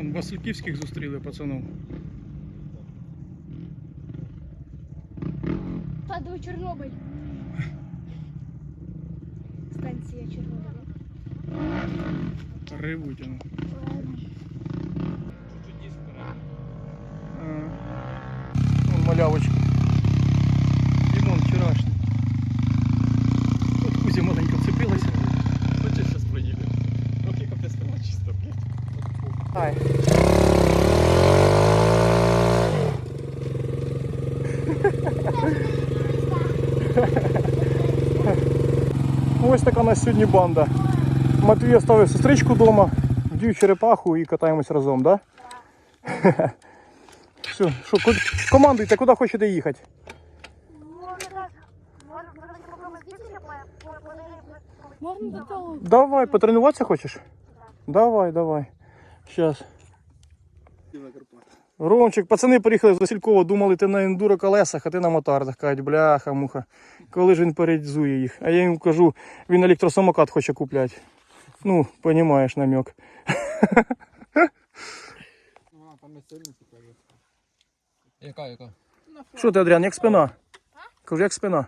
Вон Васильківських зустріли пацанов. Падав Чорнобиль. Станція Чорнобиль. Ревуть воно. А. Вон малявочка. Ай. Ось така у нас сьогодні банда. Матвій оставив сестричку вдома, вдів черепаху і катаємось разом, так? Да? Все, що, ко- командуйте, куди хочете їхати? Можна до того? Давай, потренуватися хочеш? Давай, давай. Щас. Ромчик, пацани приїхали з Василькова, думали, ти на ендуро колесах, а ти на мотардах. Кажуть, бляха, муха. Коли ж він передзує їх? А я їм кажу, він електросамокат хоче купляти. Ну, розумієш намек. Яка, яка? Що ти, Адріан, як спина? Кажу, як спина?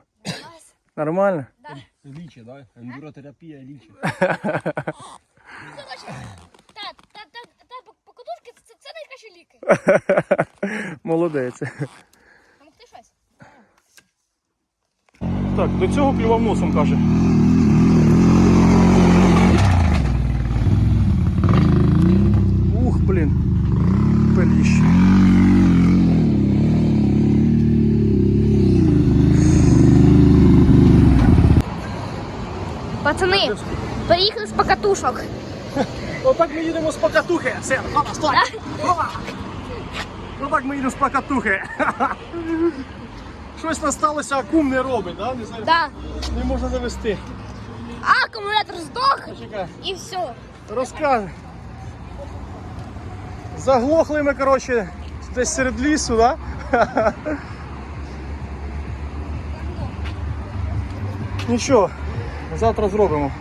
Нормально? Лічі, да? Ендуротерапія лічі. Молодець. А мог ти щось? Так, до цього клював носом, каже. Ух, блін. Пеліще. Пацани, приїхали з покатушок. Отак ми їдемо з покатухи. Сен, опа, стой! Опа! Отак ми їдемо з покатухи. Щось насталося, а кум не робить, да? Не, знаю, Да. не можна завести. Акумулятор здох Чекай, і все. розказуй. Заглохли ми, коротше, десь серед лісу, да? Нічого, завтра зробимо.